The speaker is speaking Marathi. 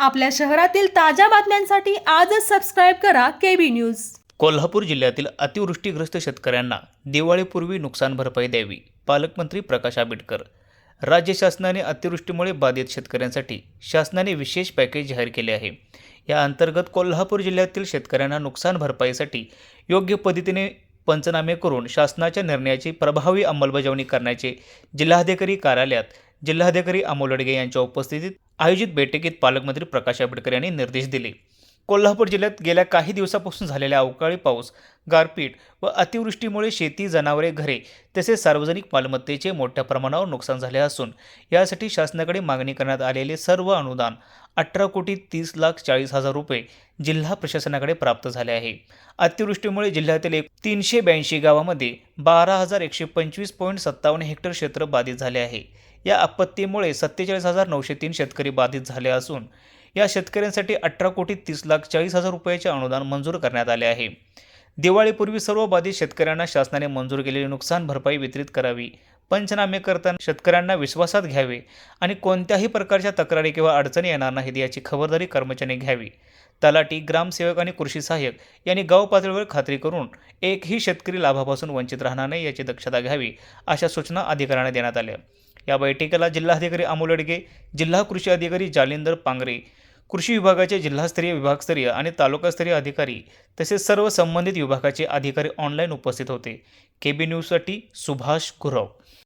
आपल्या शहरातील ताज्या बातम्यांसाठी आजच सबस्क्राईब करा केबी न्यूज कोल्हापूर जिल्ह्यातील अतिवृष्टीग्रस्त शेतकऱ्यांना दिवाळीपूर्वी नुकसान भरपाई द्यावी पालकमंत्री प्रकाश आंबेडकर. राज्य शासनाने अतिवृष्टीमुळे बाधित शेतकऱ्यांसाठी शासनाने विशेष पॅकेज जाहीर केले आहे. या अंतर्गत कोल्हापूर जिल्ह्यातील शेतकऱ्यांना नुकसान भरपाईसाठी योग्य पद्धतीने पंचनामे करून शासनाच्या निर्णयाची प्रभावी अंमलबजावणी करण्याचे जिल्हाधिकारी कार्यालयात जिल्हाधिकारी अमोल अडगे यांच्या उपस्थितीत आयोजित बैठकीत पालकमंत्री प्रकाश आंबेडकर यांनी निर्देश दिले. कोल्हापूर जिल्ह्यात गेल्या काही दिवसापासून झालेल्या अवकाळी पाऊस गारपीट व अतिवृष्टीमुळे शेती जनावरे घरे तसेच सार्वजनिक मालमत्तेचे मोठ्या प्रमाणावर नुकसान झाले असून यासाठी शासनाकडे मागणी करण्यात आलेले सर्व अनुदान अठरा कोटी तीस लाख चाळीस हजार रुपये जिल्हा प्रशासनाकडे प्राप्त झाले आहे. अतिवृष्टीमुळे जिल्ह्यातील एक तीनशे ब्याऐंशी गावामध्ये बारा हजार एकशे पंचवीस पॉईंट सत्तावन्न हेक्टर क्षेत्र बाधित झाले आहे. या आपत्तीमुळे सत्तेचाळीस हजार नऊशे तीन शेतकरी बाधित झाले असून या शेतकऱ्यांसाठी अठरा कोटी तीस लाख चाळीस हजार रुपयाचे अनुदान मंजूर करण्यात आले आहे. दिवाळीपूर्वी सर्व बाधित शेतकऱ्यांना शासनाने मंजूर केलेली नुकसान भरपाई वितरित करावी पंचनामे करताना शेतकऱ्यांना विश्वासात घ्यावे आणि कोणत्याही प्रकारच्या तक्रारी किंवा अडचणी येणार नाहीत याची खबरदारी कर्मचाऱ्यांनी घ्यावी. तलाठी ग्रामसेवक आणि कृषी सहाय्यक यांनी गाव पातळीवर खात्री करून एकही शेतकरी लाभापासून वंचित राहणार नाही याची दक्षता घ्यावी अशा सूचना अधिकाऱ्यांना देण्यात आल्या. या बैठकीला जिल्हाधिकारी अमोल अडगे जिल्हा कृषी अधिकारी जालिंदर पांगरे कृषी विभागाचे जिल्हास्तरीय विभागस्तरीय आणि तालुकास्तरीय अधिकारी तसेच सर्व संबंधित विभागाचे अधिकारी ऑनलाईन उपस्थित होते. केबी न्यूजसाठी सुभाष गुरव.